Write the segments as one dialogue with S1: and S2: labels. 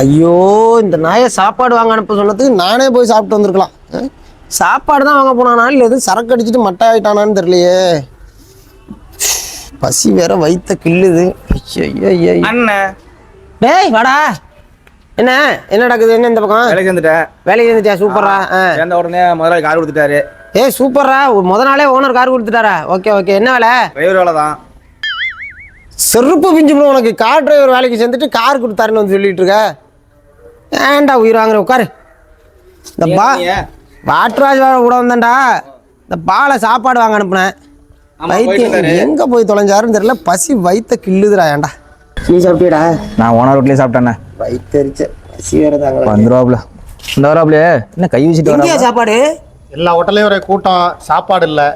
S1: ஐயோ இந்த நாயை சாப்பாடு வாங்க அனுப்ப சொன்னதுக்கு நானே போய் சாப்பிட்டு வந்திருக்கலாம். சாப்பாடு தான் வாங்க போனானா இல்லை எதுவும் சரக்கு அடிச்சுட்டு மட்டை ஆயிட்டானான்னு தெரியலையே. பசி வேற வயித்த கிள்ளுது.
S2: அண்ணன்
S1: டேய் வாடா என்ன என்ன நடக்குது என்ன இந்த பக்கம்
S2: வேலைக்கு வந்துட்டேன்
S1: வேலைக்கு வந்துட்டியா சூப்பரா ஆ
S2: சேர்ந்த உடனே முதலாளி கார் கொடுத்துட்டாரு
S1: ஏய் சூப்பரா முத நாளே ஓனர் கார் கொடுத்துட்டாரா ஓகே ஓகே என்ன வேலை
S2: டிரைவர் வேலை தான்
S1: செருப்பு பிஞ்சு உனக்கு கார் டிரைவர் வேலைக்கு சேர்ந்துட்டு கார் கொடுத்தாருன்னு வந்து சொல்லிட்டு இருக்க ஏன்டா உயிர் வாங்குற உட்காரு. இந்த பா? வாட்ராஜ் கூட வந்தேன்டா. இந்த பாலை சாப்பாடு வாங்க அனுப்புனேன். வைத்தியம். எங்க போய் தொலைஞ்சாருன்னு தெரியல. பசி வயித்த கிள்ளுதுடா ஏன்டா. நீ சாப்பிட்டியடா?
S2: நான் ஓனர் வீட்லயே சாப்பிட்டேண்ணே.
S1: வயித்தரிச்ச பசி வேற தாங்க
S2: வந்துருவாப்ல இந்த வராப்லையே என்ன கை வச்சுட்டு
S1: எங்கேயா
S2: வரா
S1: சாப்பாடு?
S3: எல்லா ஹோட்டல்லையும் ஒரே கூட்டம். சாப்பாடு இல்லை.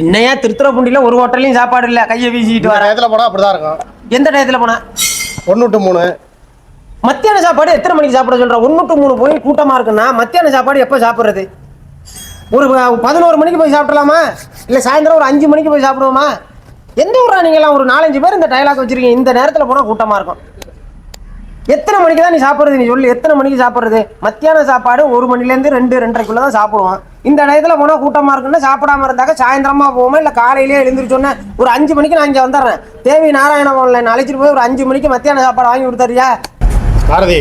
S1: என்னையா திருத்துறைப்பூண்டியில ஒரு ஹோட்டல்லையும் சாப்பாடு இல்லை. கையை வீசிக்கிட்டு வர.
S3: டயத்தில் போனால் அப்படி தான் இருக்கும்.
S1: எந்த டயத்தில் போன?
S3: ஒன்று டு மூணு.
S1: மத்தியான சாப்பாடு எத்தனை மணிக்கு சாப்பிட சொல்ற ஒன்று டு மூணு போய் கூட்டமாக இருக்குன்னா மத்தியான சாப்பாடு எப்போ சாப்பிட்றது? ஒரு பதினோரு மணிக்கு போய் சாப்பிடலாமா? இல்லை சாயந்தரம் ஒரு அஞ்சு மணிக்கு போய் சாப்பிடுவோமா? எந்த ஊரா நீங்களாம் ஒரு நாலஞ்சு பேர் இந்த டைலாக் வச்சிருக்கீங்க? இந்த நேரத்தில் போனால் கூட்டமாக இருக்கும். எத்தனை மணிக்கு தான் நீ சாப்பிட்றது? நீ சொல்லு எத்தனை மணிக்கு சாப்பிட்றது? மத்தியான சாப்பாடு ஒரு மணிலேருந்து ரெண்டு ரெண்டரைக்குள்ளே தான் சாப்பிடுவோம் இந்த டயத்தில் போனால் கூட்டமாக இருக்குன்னா சாப்பிடாம இருந்தாக்க சாயந்தரமாக போவோமா? இல்லை காலையிலேயே எழுந்திரிச்சோன்னே ஒரு அஞ்சு மணிக்கு நான் இங்கே வந்துடுறேன். தேவி நாராயண பவனில் அழைச்சிட்டு போய் ஒரு அஞ்சு மணிக்கு மத்தியான சாப்பாடு வாங்கி கொடுத்தாரியா
S3: பாரதி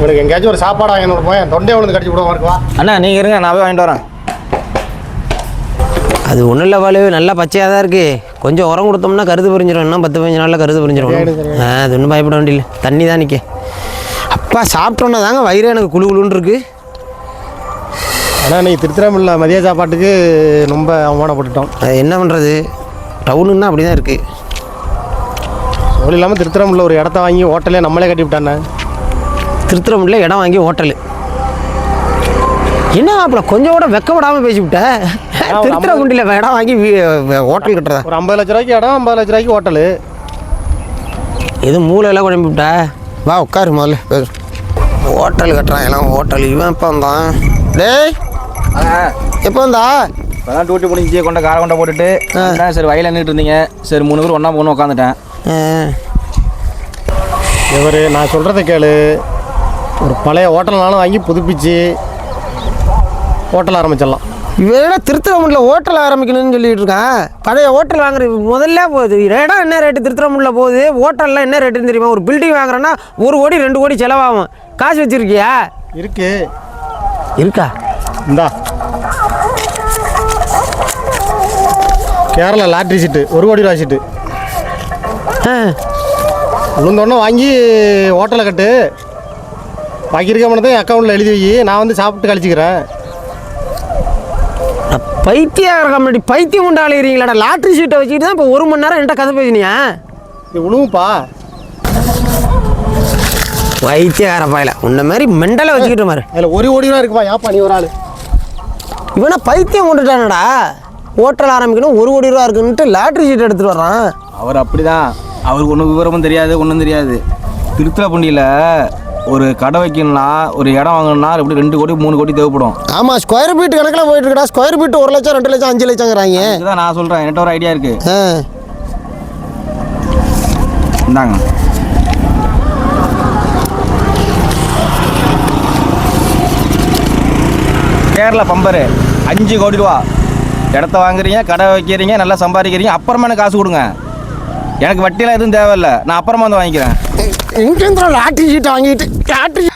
S3: உனக்கு எங்கேயாச்சும் ஒரு சாப்பாடு வாங்கி போய் என் தொண்டை உனக்கு கடிச்சு விடுவோம் இருக்குவா
S2: அண்ணா நீங்க இருங்க நான் போய் வாங்கிட்டு வரேன்.
S1: அது ஒன்றும் இல்லை பாலு. நல்லா பச்சையாக தான் இருக்குது கொஞ்சம் உரம் கொடுத்தோம்னா கருது பிரிஞ்சிடும். இன்னும் பத்து பதினஞ்சு நாளில் கருது பிரிஞ்சிடும். ஆ அது ஒன்றும் பயப்பட வேண்டியில்லை. தண்ணி தான் நிற்க அப்பா சாப்பிட்டோன்னா தாங்க வயிறு எனக்கு குளு குளுன்னு இருக்கு.
S3: ஆனால் நீ திருத்திரமில்ல மதிய சாப்பாட்டுக்கு ரொம்ப அவமானப்பட்டுட்டோம்
S1: என்ன பண்ணுறது டவுனுன்னா அப்படி தான் இருக்குது
S3: இல்லாமல் திருத்திரமில்ல ஒரு இடத்த வாங்கி ஹோட்டலே நம்மளே கட்டி விட்டானே.
S1: திருத்துறமுடியில் இடம் வாங்கி ஹோட்டலு. என்ன அப்படி கொஞ்சம் கூட வெக்க விடாமல் பேசிவிட்ட
S3: ஒரு
S1: திருத்துறமுண்டியில் இடம் வாங்கி ஹோட்டல் கட்டுறதா?
S3: ஒரு ஐம்பது லட்ச ரூபாய்க்கு இடம் ஐம்பது லட்ச ரூபாய்க்கு ஹோட்டலு.
S1: எதுவும் மூளையெல்லாம் குழம்பி விட்ட வா உட்காரு முதல்ல ஹோட்டல் கட்டுறான் எல்லாம் ஹோட்டல். இவன் எப்போ வந்தான்? டேய் எப்போ வந்தா?
S2: இப்போதான் டூட்டி முடிஞ்சு கொண்ட காரை கொண்ட போட்டுட்டு சரி வயலில் நின்றுட்டு இருந்தீங்க. சரி மூணு பேர் ஒன்றா போகணும் உட்காந்துட்டேன்
S3: இவர் நான் சொல்கிறத கேளு. ஒரு பழைய ஹோட்டல்னாலும் வாங்கி புதுப்பிச்சு ஹோட்டல் ஆரம்பிச்சிடலாம்.
S1: இவன் திருத்துறமுடியில் ஹோட்டல் ஆரம்பிக்கணும்னு சொல்லிட்டு இருக்கான் பழைய ஹோட்டல் வாங்குற முதல்ல போகுது. இடம் என்ன ரேட்டு திருத்துறமுடியில் போகுது? ஹோட்டல்லாம் என்ன ரேட்டுன்னு தெரியுமா? ஒரு பில்டிங் வாங்குறேன்னா ஒரு கோடி ரெண்டு கோடி செலவாகும். காசு வச்சிருக்கியா?
S3: இருக்கு.
S1: இருக்கா?
S3: இந்தா. கேரளா லாட்ரி சீட்டு ஒரு கோடி ரூபா சீட்டு. உளுந்தோடனே வாங்கி ஹோட்டலை கட்டு. பாக்கி இருக்க என் அக்கௌண்ட்டில் எழுதி வை. நான் வந்து சாப்பிட்டு கழிச்சிக்கிறேன்.
S1: பைத்தியம் கம்பெனி பைத்தியம் கொண்டு லாட்ரி சீட்டை வச்சுக்கிட்டு தான் இப்போ ஒரு மணி நேரம் என்கிட்ட கதை பேசினியா?
S3: இது உழுவுப்பா.
S1: பைத்தியக்கார பாயில. உன்ன மாதிரி மெண்டலை வச்சுக்கிட்டு மாதிரி
S3: அதில் ஒரு கோடி ரூபா இருக்குப்பா. ஏப்பா நீ ஒரு ஆள்.
S1: இவனை பைத்தியம் கொண்டுட்டானடா ஹோட்டல் ஆரம்பிக்கணும் ஒரு கோடி ரூபா இருக்குன்ட்டு லாட்ரி சீட் எடுத்துட்டு வர்றான்.
S2: அவர் அப்படிதான். அவருக்கு ஒன்றும் விவரமும் தெரியாது ஒன்றும் தெரியாது. திருத்துறைப்பூண்டியில் ஒரு கடை வைக்கணும்னா ஒரு இடம் வாங்கணும்னா எப்படி ரெண்டு கோடி மூணு கோடி தேவைப்படும்.
S1: ஆமாம் ஸ்கொயர் ஃபீட் கணக்கில் போயிட்டு இருக்கடா ஸ்கொயர் ஃபீட் ஒரு லட்சம் ரெண்டு லட்சம் அஞ்சு லட்சங்கிறாங்க.
S2: இதுதான் நான் சொல்கிறேன் என்கிட்ட ஒரு ஐடியா இருக்குது
S1: ஆ.
S2: இந்தாங்க. கேரளா பம்பரு. அஞ்சு கோடி ரூபா. இடத்த வாங்குறீங்க கடை வைக்கிறீங்க நல்லா சம்பாதிக்கிறீங்க அப்புறமா எனக்கு காசு கொடுங்க. எனக்கு வட்டிலாம் எதுவும் தேவையில்லை. நான் அப்புறமா வந்து வாங்கிக்கிறேன்.
S1: 您真到来第一张，你这干哈。